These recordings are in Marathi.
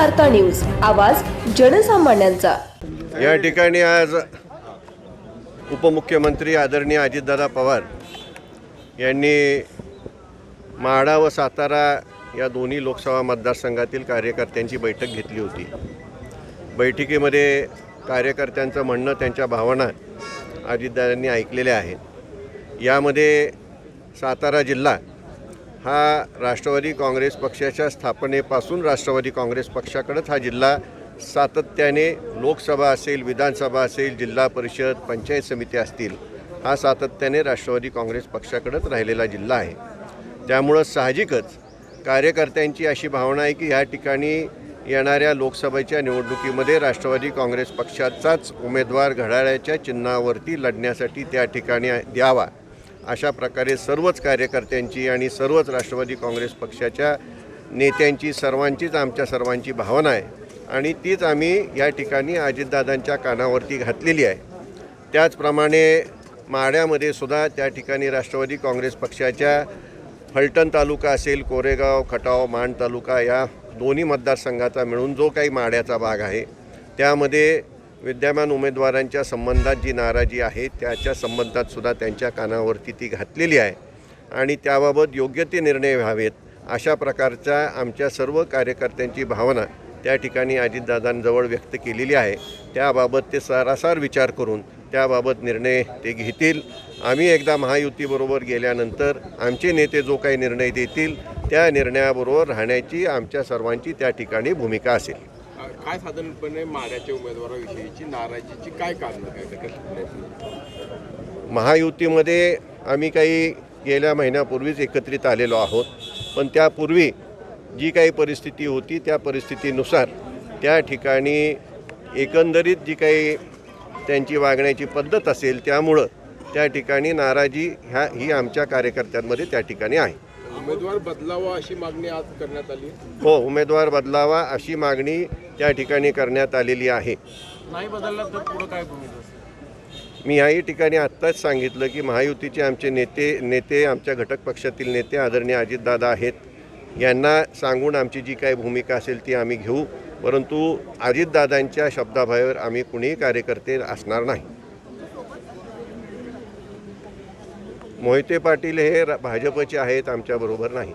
वार्ता न्यूज. आवाज जनसामान्यांचा. या ठिकाणी आज उपमुख्यमंत्री आदरणीय अजितदादा पवार यांनी माढा व सातारा या दोन्ही लोकसभा मतदारसंघातील कार्यकर्त्यांची बैठक घेतली होती. बैठकीमध्ये कार्यकर्त्यांचं म्हणणं त्यांच्या भावना अजितदादांनी ऐकलेल्या आहेत. यामध्ये सातारा जिल्हा हा राष्ट्रवादी काँग्रेस पक्षाच्या स्थापनेपासून राष्ट्रवादी काँग्रेस पक्षाकडंच हा जिल्हा सातत्याने लोकसभा असेल विधानसभा असेल जिल्हा परिषद पंचायत समिती असतील हा सातत्याने राष्ट्रवादी काँग्रेस पक्षाकडंच राहिलेला जिल्हा आहे. त्यामुळं साहजिकच कार्यकर्त्यांची अशी भावना आहे की ह्या ठिकाणी येणाऱ्या लोकसभेच्या निवडणुकीमध्ये राष्ट्रवादी काँग्रेस पक्षाचाच उमेदवार घड्याळ्याच्या चिन्हावरती लढण्यासाठी त्या ठिकाणी द्यावा. अशा प्रकारे सर्वच कार्यकर्त्यांची आणि सर्वच राष्ट्रवादी काँग्रेस पक्षाच्या नेत्यांची सर्वांचीच आमच्या सर्वांची भावना आहे. आणि तीच आम्ही या ठिकाणी अजितदादांच्या कानावरती घातलेली आहे. त्याचप्रमाणे माड्यामध्ये सुद्धा त्या ठिकाणी राष्ट्रवादी काँग्रेस पक्षाच्या फलटण तालुका असेल कोरेगाव खटाव माण तालुका या दोन्ही मतदारसंघाचा मिळून जो काही माढ्याचा भाग आहे त्यामध्ये विद्यमान उमेदवारांच्या संबंधात जी नाराजी आहे त्याच्या संबंधात सुद्धा त्यांच्या कानावरती ती घातलेली आहे. आणि त्याबाबत योग्य ते निर्णय व्हावेत अशा प्रकारच्या आमच्या सर्व कार्यकर्त्यांची भावना त्या ठिकाणी अजितदादांजवळ व्यक्त केलेली आहे. त्याबाबत ते सारासार विचार करून त्याबाबत निर्णय ते घेतील. आम्ही एकदा महायुतीबरोबर गेल्यानंतर आमचे नेते जो काही निर्णय देतील त्या निर्णयाबरोबर राहण्याची आमच्या सर्वांची त्या ठिकाणी भूमिका असेल. काय साधारणपणे माड्याच्या उमेदवाराविषयीची नाराजीची काय कारण काय महायुतीमध्ये आम्ही काही गेल्या महिन्यापूर्वीच एकत्रित आलेलो आहोत. पण त्यापूर्वी जी काही परिस्थिती होती त्या परिस्थितीनुसार त्या ठिकाणी एकंदरीत जी काही त्यांची वागण्याची पद्धत असेल त्यामुळं त्या ठिकाणी नाराजी ह्या ही आमच्या कार्यकर्त्यांमध्ये त्या ठिकाणी आहे. उमेदवार बदलावा अशी मागणी आज करण्यात आली हो उमेदवार बदलावा अशी मागणी त्या ठिकाणी करण्यात आलेली आहे. नाही बदलला तर पुढं काय मी याही ठिकाणी आत्ताच सांगितलं की महायुतीचे आमचे नेते नेते आमच्या घटक पक्षातील नेते आदरणीय अजितदादा आहेत. यांना सांगून आमची जी काही भूमिका असेल ती आम्ही घेऊ. परंतु अजितदादांच्या शब्दाबाहेर आम्ही कुणीही कार्यकर्ते असणार नाही. मोहिते पाटील हे रा- भाजपचे आहेत आमच्याबरोबर नाहीत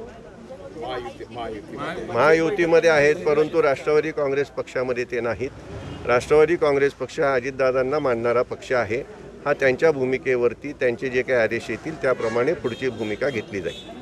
महायुतीमध्ये आहेत परंतु राष्ट्रवादी काँग्रेस पक्षामध्ये ते नाहीत. राष्ट्रवादी काँग्रेस पक्ष हा अजितदादांना मानणारा पक्ष आहे. हा त्यांच्या भूमिकेवरती त्यांचे जे काही आदेश येतील त्याप्रमाणे पुढची भूमिका घेतली जाईल.